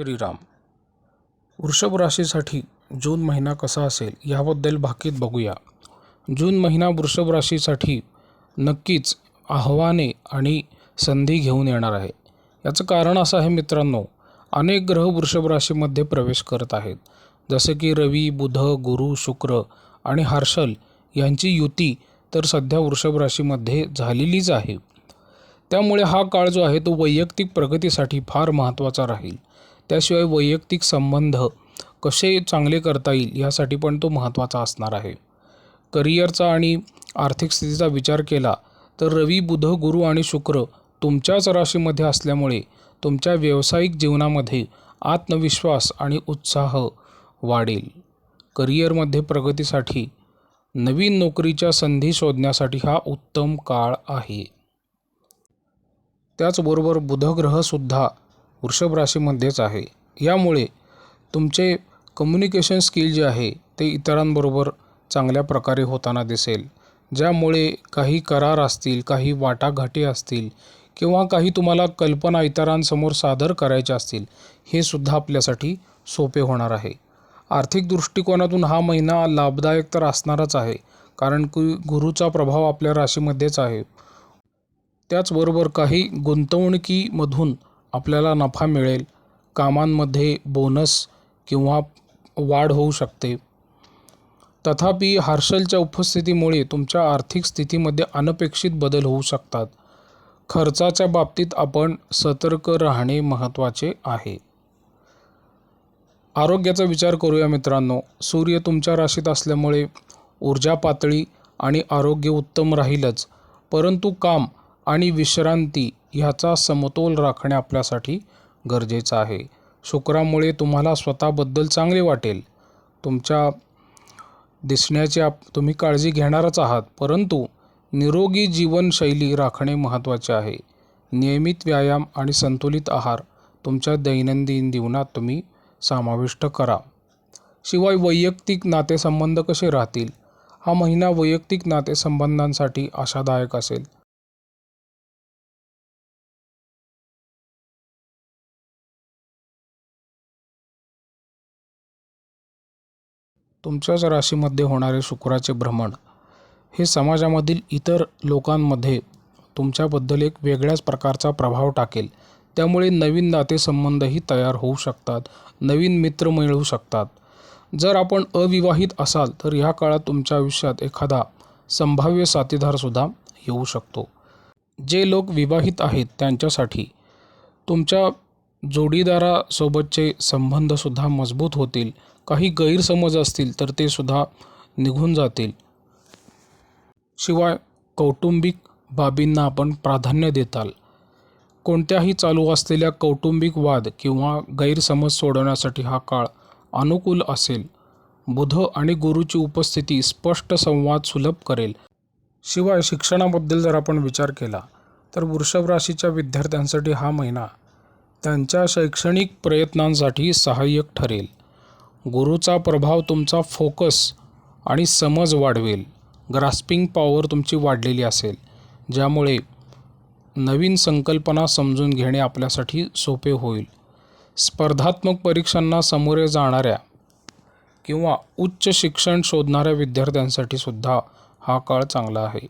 श्रीराम वृषभ राशीसाठी जून महिना कसा असेल याबद्दल भाकीत बघूया. जून महिना वृषभ राशीसाठी नक्कीच आव्हाने आणि संधी घेऊन येणार आहे. याचं कारण असं आहे मित्रांनो अनेक ग्रह वृषभ राशीमध्ये प्रवेश करत आहेत. जसे की रवी बुध गुरु शुक्र आणि हर्षल यांची युती तर सध्या वृषभ राशीमध्ये झालेलीच आहे. त्यामुळे हा काळ जो आहे तो वैयक्तिक प्रगतीसाठी फार महत्त्वाचा राहील. त्याशिवाय वैयक्तिक संबंध कसे चांगले करता येईल यासाठी पण तो महत्त्वाचा असणार आहे. करिअरचा आणि आर्थिक स्थितीचा विचार केला तर रवी बुध गुरु आणि शुक्र तुमच्याच राशीमध्ये असल्यामुळे तुमच्या व्यावसायिक जीवनामध्ये आत्मविश्वास आणि उत्साह वाढेल. करिअरमध्ये प्रगतीसाठी नवीन नोकरीच्या संधी शोधण्यासाठी हा उत्तम काळ आहे. त्याचबरोबर बुधग्रहसुद्धा वृषभ राशीमध्येच आहे. यामुळे तुमचे कम्युनिकेशन स्किल जे आहे ते इतरांबरोबर चांगल्या प्रकारे होताना दिसेल. ज्यामुळे काही करार असतील काही वाटाघाटी असतील किंवा काही तुम्हाला कल्पना इतरांसमोर सादर करायच्या असतील हे सुद्धा आपल्यासाठी सोपे होणार आहे. आर्थिक दृष्टिकोनातून हा महिना लाभदायक तर असणारच आहे कारण की गुरुचा प्रभाव आपल्या राशीमध्येच आहे. त्याचबरोबर काही गुंतवणुकीमधून आपल्याला नफा मिळेल. कामांमध्ये बोनस किंवा वाढ होऊ शकते. तथापि हार्शलच्या उपस्थितीमुळे तुमच्या आर्थिक स्थितीमध्ये अनपेक्षित बदल होऊ शकतात. खर्चाच्या बाबतीत आपण सतर्क राहणे महत्त्वाचे आहे. आरोग्याचा विचार करूया मित्रांनो. सूर्य तुमच्या राशीत असल्यामुळे ऊर्जा पातळी आणि आरोग्य उत्तम राहीलच. परंतु काम आणि विश्रांती ह्याचा समतोल राखणे आपल्यासाठी गरजेचं आहे. शुक्रामुळे तुम्हाला स्वतःबद्दल चांगले वाटेल. तुमच्या दिसण्याची आप तुम्ही काळजी घेणारच आहात परंतु निरोगी जीवनशैली राखणे महत्त्वाचे आहे. नियमित व्यायाम आणि संतुलित आहार तुमच्या दैनंदिन जीवनात तुम्ही समाविष्ट करा. शिवाय वैयक्तिक नातेसंबंध कसे राहतील? हा महिना वैयक्तिक नातेसंबंधांसाठी आशादायक असेल. तुमच्याच राशीमध्ये होणारे शुक्राचे भ्रमण. हे समाजामधील इतर लोकांमध्ये तुमच्याबद्दल एक वेगळ्याच प्रकारचा प्रभाव टाकेल. त्यामुळे नवीन नातेसंबंधही तयार होऊ शकतात नवीन मित्र मिळू शकतात. जर आपण अविवाहित असाल तर ह्या काळात तुमच्या आयुष्यात एखादा संभाव्य साथीदारसुद्धा येऊ शकतो. जे लोक विवाहित आहेत त्यांच्यासाठी तुमच्या जोडीदारासोबतचे संबंधसुद्धा मजबूत होतील. काही गैरसमज असतील तर ते सुद्धा निघून जातील. शिवाय कौटुंबिक बाबींना आपण प्राधान्य देताल. कोणत्याही चालू असलेल्या कौटुंबिक वाद किंवा गैरसमज सोडवण्यासाठी हा काळ अनुकूल असेल. बुध आणि गुरुची उपस्थिती स्पष्ट संवाद सुलभ करेल. शिवाय शिक्षणाबद्दल जर आपण विचार केला तर वृषभ राशीच्या विद्यार्थ्यांसाठी हा महिना त्यांच्या शैक्षणिक प्रयत्नांसाठी सहाय्यक ठरेल. गुरुचा प्रभाव तुमचा फोकस आणि समज वाढवेल. ग्रास्पिंग पॉवर तुमची वाढलेली असेल. ज्यामुळे नवीन संकल्पना समजून घेणे आपल्यासाठी सोपे होईल. स्पर्धात्मक परीक्षांना सामोरे जाणाऱ्या किंवा उच्च शिक्षण शोधणाऱ्या विद्यार्थ्यांसाठी सुद्धा हा काळ चांगला आहे.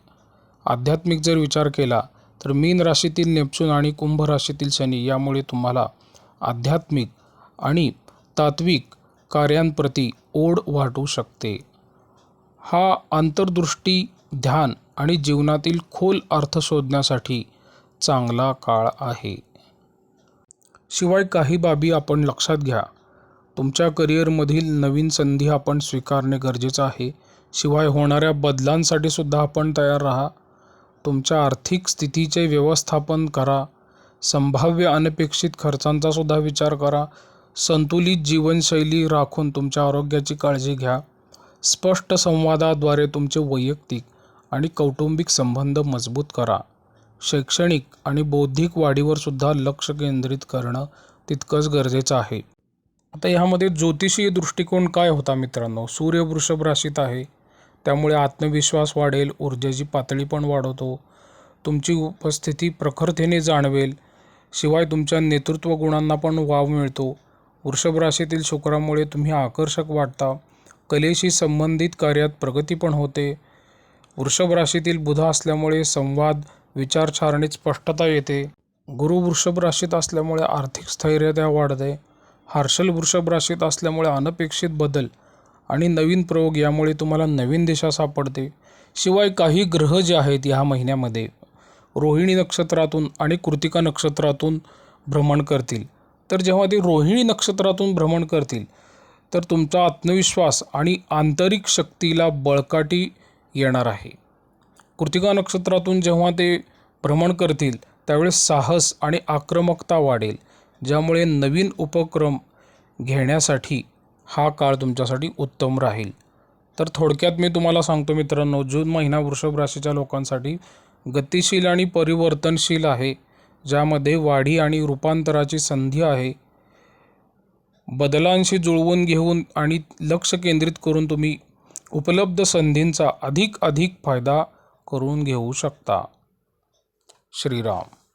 आध्यात्मिक जर विचार केला तर मीन राशीतील नेपच्यून आणि कुंभ राशीतील शनी यामुळे तुम्हाला आध्यात्मिक आणि तात्विक कार्यांप्रती ओढ वाटू शकते. हा आंतरदृष्टी ध्यान आणि जीवनातील खोल अर्थ शोधण्यासाठी चांगला काळ आहे. शिवाय काही बाबी आपण लक्षात घ्या. तुमच्या करिअरमधील नवीन संधी आपण स्वीकारणे गरजेचं आहे. शिवाय होणाऱ्या बदलांसाठी सुद्धा आपण तयार राहा. तुमच्या आर्थिक स्थितीचे व्यवस्थापन करा. संभाव्य अनपेक्षित खर्चांचा सुद्धा विचार करा. संतुलित जीवनशैली राखून तुमच्या आरोग्याची काळजी घ्या. स्पष्ट संवादाद्वारे तुमचे वैयक्तिक आणि कौटुंबिक संबंध मजबूत करा. शैक्षणिक आणि बौद्धिक वाढीवर सुद्धा लक्ष केंद्रित करणं तितकंच गरजेचं आहे. आता ह्यामध्ये ज्योतिषीय दृष्टिकोन काय होता मित्रांनो? सूर्य वृषभ राशीत आहे. त्यामुळे आत्मविश्वास वाढेल ऊर्जेची पातळी पण वाढवतो. तुमची उपस्थिती प्रखरतेने जाणवेल शिवाय तुमच्या नेतृत्व गुणांना पण वाव मिळतो. वृषभ राशीतील शुक्रामुळे तुम्ही आकर्षक वाटता. कलेशी संबंधित कार्यात प्रगती पण होते. वृषभ राशीतील बुध असल्यामुळे संवाद विचारसारणीत स्पष्टता येते. गुरु वृषभ राशीत असल्यामुळे आर्थिक स्थैर्यता वाढते. हर्षल वृषभ राशीत असल्यामुळे अनपेक्षित बदल आणि नवीन प्रयोग यामुळे तुम्हाला नवीन दिशा सापडते. शिवाय काही ग्रह जे आहेत ह्या महिन्यामध्ये रोहिणी नक्षत्रातून आणि कृतिका नक्षत्रातून भ्रमण करतील. तर जेव्हा ते रोहिणी नक्षत्रातून भ्रमण करतील तर तुमचा आत्मविश्वास आणि आंतरिक शक्तीला बळकाटी येणार आहे. कृतिका नक्षत्रातून जेव्हा ते भ्रमण करतील त्यावेळेस साहस आणि आक्रमकता वाढेल ज्यामुळे नवीन उपक्रम घेण्यासाठी हा काळ तुमच्यासाठी उत्तम राहील. तर थोडक्यात मी तुम्हाला सांगतो मित्रांनो जून महिना वृषभ राशीच्या लोकांसाठी गतिशील आणि परिवर्तनशील आहे ज्यामध्ये वाढी आणि रूपांतराची संधी आहे. बदलांशी जुळवून घेऊन आणि लक्ष केंद्रित करून तुम्ही उपलब्ध संधींचा अधिक अधिक फायदा करून घेऊ शकता. श्रीराम.